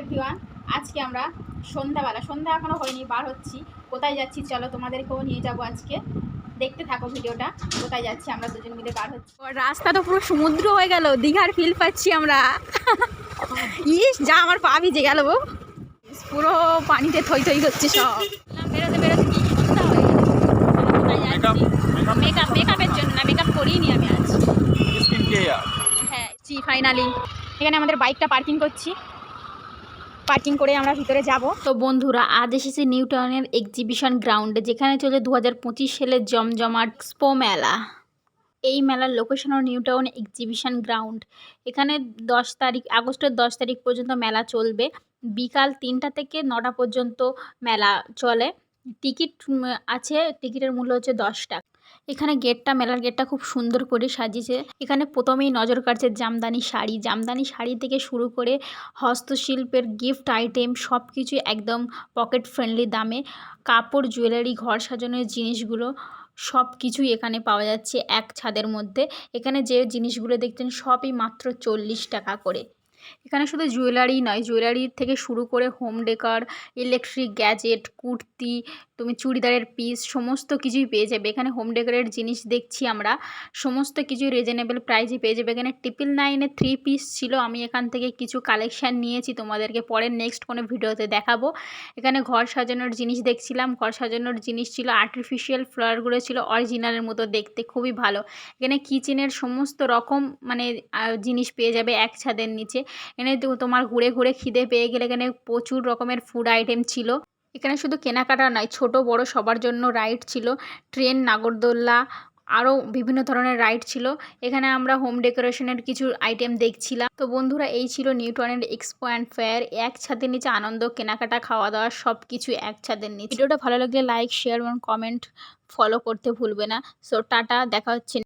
Everyone আজকে আমরা সন্ধ্যাবেলা সন্ধ্যা এখনও হয়নি বার হচ্ছি। কোথায় যাচ্ছি চলো তোমাদেরকেও নিয়ে যাব আজকে। দেখতে থাকো ভিডিওটা কোথায় যাচ্ছি আমরা দুজন মিলে বার হচ্ছি। রাস্তা তো পুরো সমুদ্র হয়ে গেল দীঘার ফিল পাচ্ছি আমরা। ইস যা আমার পা ভিজে গেল গো। পুরো পানিতে থই থই হচ্ছে সব। বেরোতে বেরোতে কি সন্ধ্যা হয়ে গেল মেকআপ মেকআপের জন্য না মেকআপ করিনি আমি আজ। হ্যাঁ জি ফাইনালি এখানে আমাদের বাইকটা পার্কিং করছি। পার্কিং করে আমরা ভিতরে যাব। তো বন্ধুরা, আজ এসেছি নিউ টাউনের এক্সিবিশন গ্রাউন্ডে যেখানে চলে দু হাজার পঁচিশ সালের জমজমাট স্পো মেলা। এই মেলার লোকেশন হল নিউ টাউন এক্সিবিশন গ্রাউন্ড এখানে দশ তারিখ, আগস্টের দশ তারিখ পর্যন্ত মেলা চলবে। বিকাল তিনটা থেকে নটা পর্যন্ত মেলা চলে। টিকিট আছে, টিকিটের মূল্য হচ্ছে দশ টাকা। এখানে গেটটা, মেলার গেটটা খুব সুন্দর করে সাজিয়েছে। এখানে প্রথমেই নজর কাটছে জামদানি শাড়ি। জামদানি শাড়ি থেকে শুরু করে হস্তশিল্পের গিফট আইটেম সব কিছুই একদম পকেট ফ্রেন্ডলি দামে। কাপড়, জুয়েলারি, ঘর সাজানোর জিনিসগুলো সব কিছুই এখানে পাওয়া যাচ্ছে এক ছাদের মধ্যে। এখানে যে জিনিসগুলো দেখছেন সবই মাত্র চল্লিশ টাকা করে। এখানে শুধু জুয়েলারি নয়, জুয়েলারি থেকে শুরু করে home decor, electric gadget, kurti তুমি চুড়িদারের পিস সমস্ত কিছুই পেয়ে যাবে। এখানে হোম ডেকারের জিনিস দেখছি আমরা। সমস্ত কিছুই রিজনেবল প্রাইসে পেয়ে যাবে। এখানে ট্রিপল নাইনে থ্রি পিস ছিল। আমি এখান থেকে কিছু কালেকশান নিয়েছি তোমাদেরকে। পরে নেক্সট কোনো ভিডিওতে দেখাবো। এখানে ঘর সাজানোর জিনিস দেখছিলাম। ঘর সাজানোর জিনিস ছিল। আর্টিফিশিয়াল ফ্লাওয়ারগুলো ছিল অরিজিনালের মতো দেখতে। খুবই ভালো। এখানে কিচেনের সমস্ত রকম মানে জিনিস পেয়ে যাবে এক ছাদের নিচে। এখানে তোমার ঘুরে ঘুরে খিদে পেয়ে গেলে এখানে প্রচুর রকমের ফুড আইটেম ছিল। এখানে শুধু কেনাকাটা নয়, ছোট বড় সবার জন্য রাইড ছিল ট্রেন নাগরদোল্লা আরও বিভিন্ন ধরনের রাইড ছিল। এখানে আমরা হোম ডেকোরেশনের কিছু আইটেম দেখছিলাম। তো বন্ধুরা, এই ছিল নিউটনের এক্সপো অ্যান্ড ফেয়ার এক ছাদের নিচে আনন্দ, কেনাকাটা খাওয়া দাওয়া সব কিছু এক ছাদের নিচে। ভিডিওটা ভালো লাগলে লাইক শেয়ার এবং কমেন্ট ফলো করতে ভুলবে না। সো টাটা, দেখা হচ্ছে